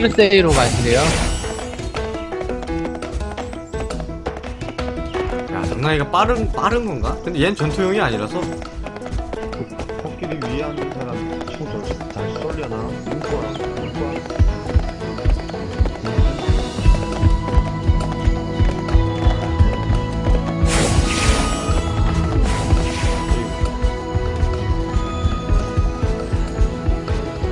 스트레스로 가시래요. 야 장난이가 빠른 빠른 건가? 근데 얘는 전투용이 아니라서 코끼리 위에 앉은 사람 총잘 쏠려나? 인코야, 인코야.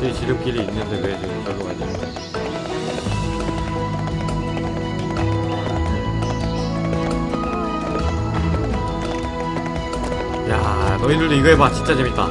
저기 지름길이 있는데 왜 지금 저기로 가지? 너희들도 이거 해봐. 진짜 재밌다.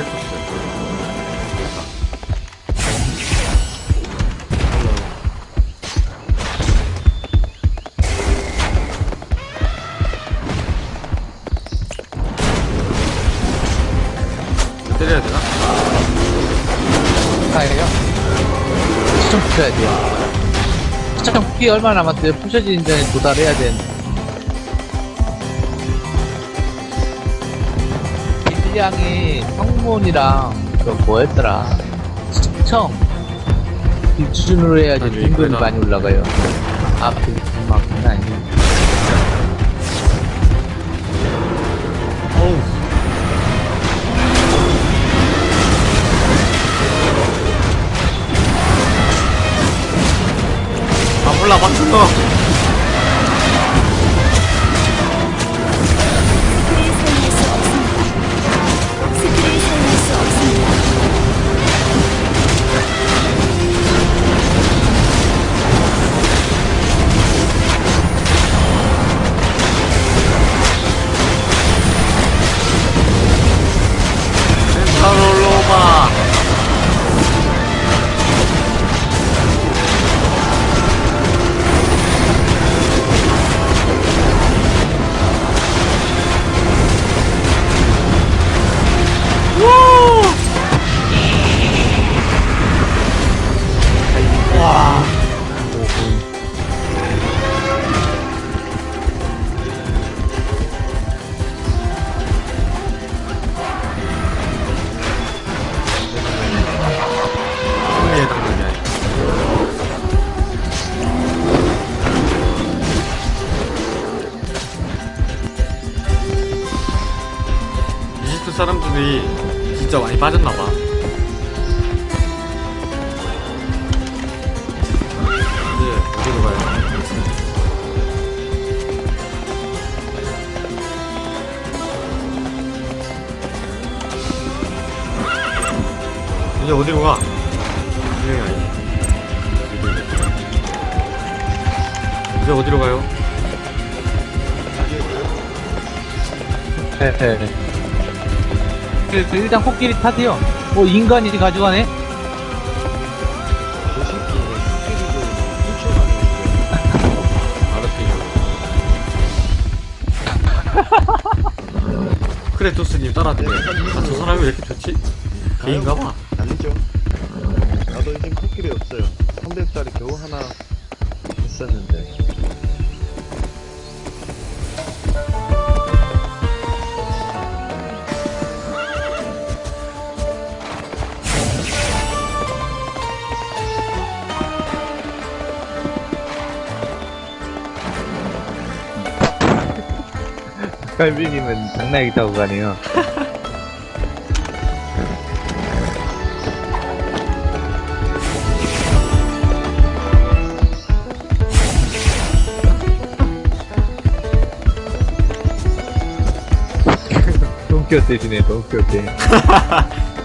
우리 푸기 얼마 남았어요? 부셔지는 전에 도달해야 되는데. 빌량이 성문이랑 그 뭐였더라? 시청 이 기준으로 해야지 등급이 이거다. 많이 올라가요. 아, 그만큼은 아니고. 어 맞춘 거 사람들이 진짜 많이 빠졌나봐 이제 어디로 가? 이제 어디로 가요? 네, 네. 그래서 일단 코끼리 타세요. 뭐 인간이 가져가네? 훔쳐가는 크레토스님 따라하네. 아, 저 사람이 왜 이렇게 좋지? 개인가봐. 아니죠. 나도 이젠 코끼리 없어요. 300짜리 겨우 하나 있었는데. 갈비님은 장난이 타고 가네요.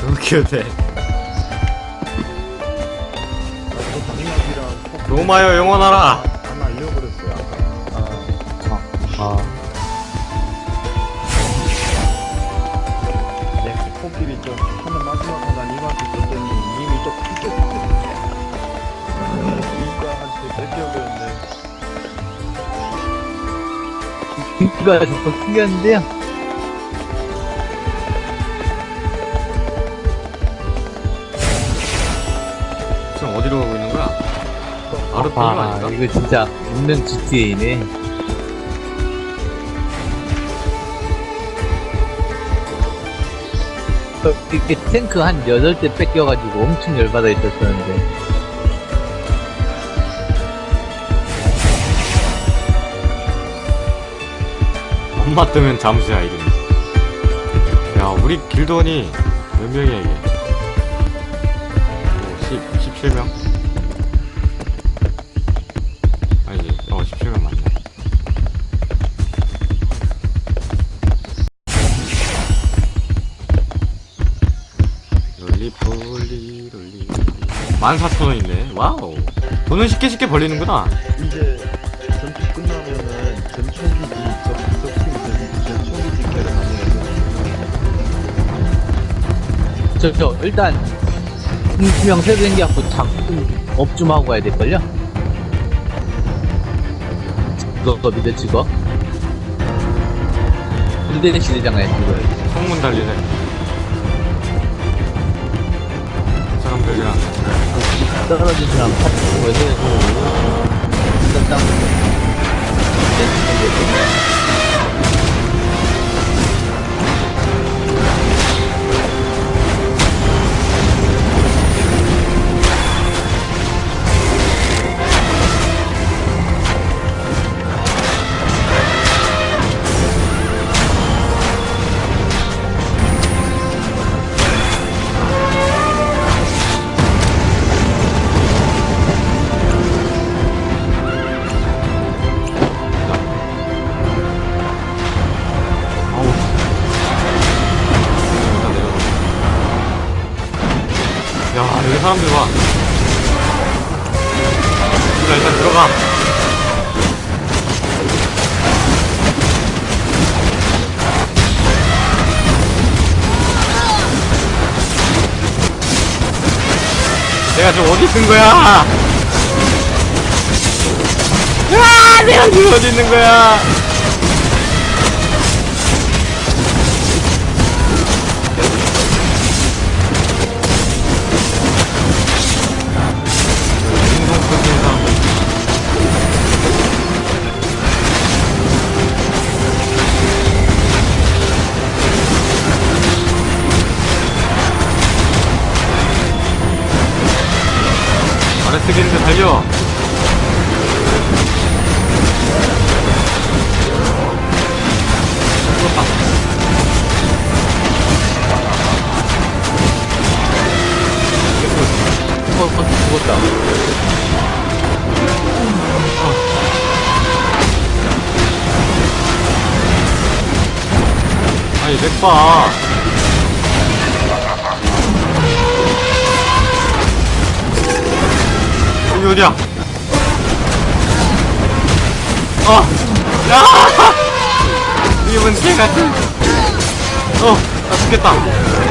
너무 귀엽대. 나도 당나귀랑 코끼리 로마여 영원하라. 하나 잃어버렸어요. 아까. 아, 내 마지막 난 이마한테 썼더니 이미 또 이과 한테 뺏겨버렸네 인기가 자꾸 생겼는데요. 지금 어디로 가고 있는 거야? 아르파 아, 아닌가? 이거 진짜 있는 GTA네. 이렇게 탱크 한 8대 뺏겨가지고 엄청 열받아 있었었는데. 엄마 뜨면 잠수야 이름 야 우리 길드원이 몇 명이야 이게 오, 10, 17명? 14,000원이네 와우 돈은 쉽게 쉽게 벌리는구나 이제 전투 끝나면은 전총기지 저 부속팀 전총기지 캐를 가능해서 저, 저, 일단, 분명 새로 생겨갖고 작품 업좀 하고 가야 될걸요? 그거 믿어, 찍어? 군대 시대장에 그거. 성문 달리네 떨어진 사람 파트고 해서 일단 땅 여기 사람들 봐 일단 일단 들어가 내가 지금 어디 있는 거야? 아, 내가 지금 어디 있는 거야? 아래 쓰기는데 달려. 죽었다. 죽었다. 아니 렉봐 어디야 어! 야! 이분 개같은 어! 나 죽겠다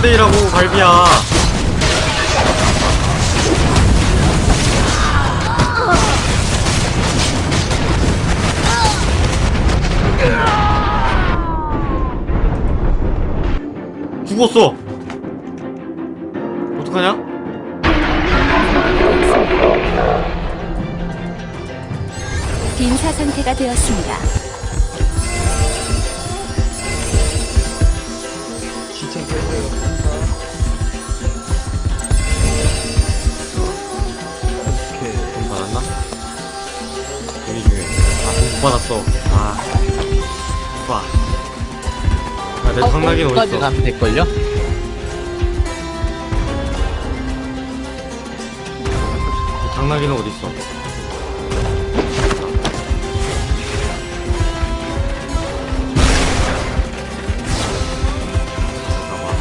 9대 10대1라고 갈비야 죽었어 어떡하냐? 못 받았어. 아. 봐. 아, 내 당나귀는 까지 어딨어? 가면 될걸요? 당나귀는 어딨어? 잠깐만.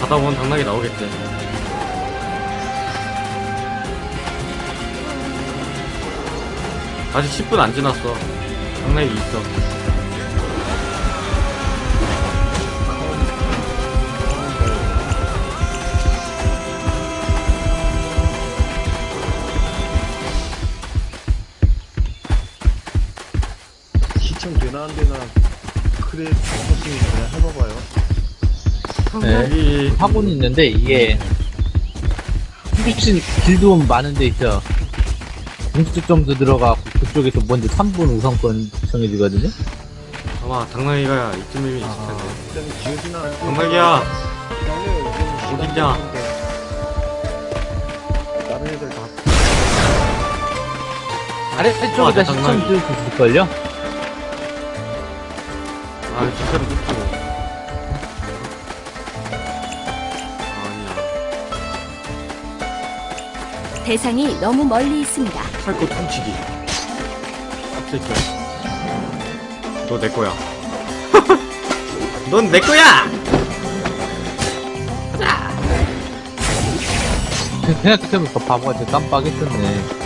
가다 보면 당나귀 나오겠지. 아직 10분 안 지났어. 당나귀 있어. 시청 되나 안 되나 크레 터싱이 그냥 해봐봐요. 당나귀. 하고는 있는데 이게 훨씬 길도 많은 데 있어. 공수점도 들어가고 그쪽에서 먼저 3분 우선권 정해지거든요. 아마 당나귀가 이쯤이면 있을 텐데. 일단. 당나귀야. 어딨냐? 다른 애들 다 아래쪽에다 아, 시청 장난이. 줄수 있을걸요? 아, 진짜로 대상이 너무 멀리 있습니다. 살거 훔치기. 너내 거야. 넌 내 거야! 생각해보니까 바보가 진짜 깜빡했었네.